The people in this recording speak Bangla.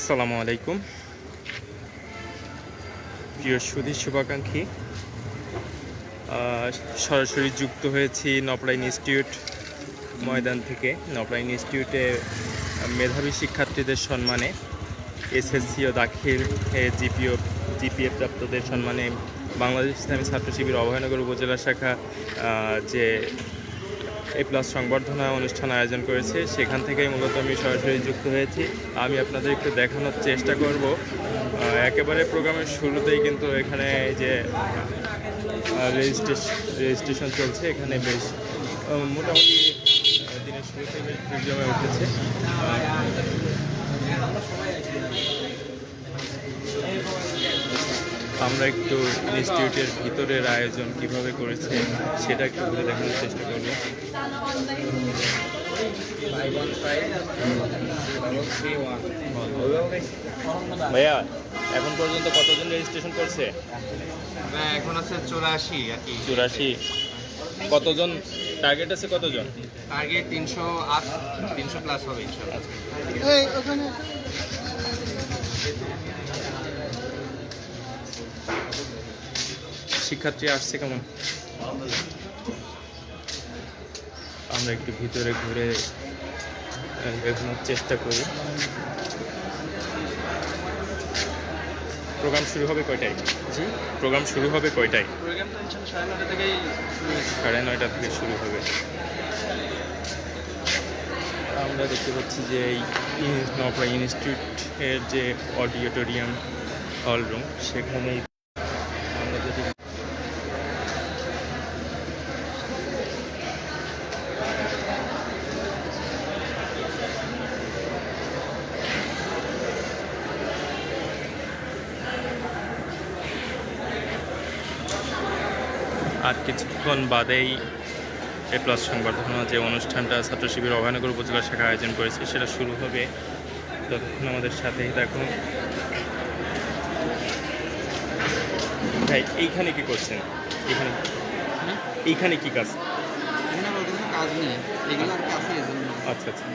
আসসালামু আলাইকুম। প্রিয় সুধী শুভাকাঙ্ক্ষী সরাসরি যুক্ত হয়েছি নপড়া ইনস্টিটিউট ময়দান থেকে। নপড়া ইনস্টিটিউটে মেধাবী শিক্ষার্থীদের সম্মানে এসএসসি ও দাখিল জিপিও জিপিএফ প্রাপ্তদের সম্মানে বাংলাদেশ ইসলামী ছাত্র শিবির অভয়নগর উপজেলা শাখা যে এ প্লাস সংবর্ধনা অনুষ্ঠান আয়োজন করেছে। সেখান থেকেই মূলত আমি সরাসরি যুক্ত হয়েছি। আমি আপনাদের একটু দেখানোর চেষ্টা করব। একেবারে প্রোগ্রামের শুরুতেই কিন্তু এখানে এই যে রেজিস্ট্রেশন রেজিস্ট্রেশন চলছে। এখানে বেশ মোটামুটি দিনের শুরুতে বেশ জমে উঠেছে। আমরা একটু ইনস্টিটিউটের ভিতরের আয়োজন কীভাবে করেছে সেটা একটু ঘুরে দেখানোর চেষ্টা করব ভাইয়া এখন পর্যন্ত কতজন রেজিস্ট্রেশন করছে? এখন আছে চুরাশি আর কি। চুরাশি। কতজন? টার্গেট আছে কতজন? টার্গেট তিনশো আট তিনশো প্লাস হবে ইনশাল্লাহ। শিক্ষার্থী আসছে কেমন? আমরা একটু ভিতরে ঘুরে দেখানোর চেষ্টা করি। প্রোগ্রাম শুরু হবে কয়টায়? জি। প্রোগ্রাম শুরু হবে কয়টায়? সাড়ে নয়টা থেকে শুরু হবে। আমরা দেখতে পাচ্ছি যে এই নকরা ইনস্টিটিউটের যে অডিটোরিয়াম হল রুম সেখানেই আমরা যদি আর কিছুক্ষণ বাদেই এ প্লাস সংবর্ধনা যে অনুষ্ঠানটা ছাত্র শিবির অভয়নগর উপজেলা শাখা আয়োজন করেছে সেটা শুরু হবে। ততক্ষণ আমাদের সাথেই থাকুন। ভাই এইখানে কি করছেন? এইখানে এইখানে কি কাজ? এখানে কাজ নেই। এগুলো আর কি আছে। আচ্ছা আচ্ছা।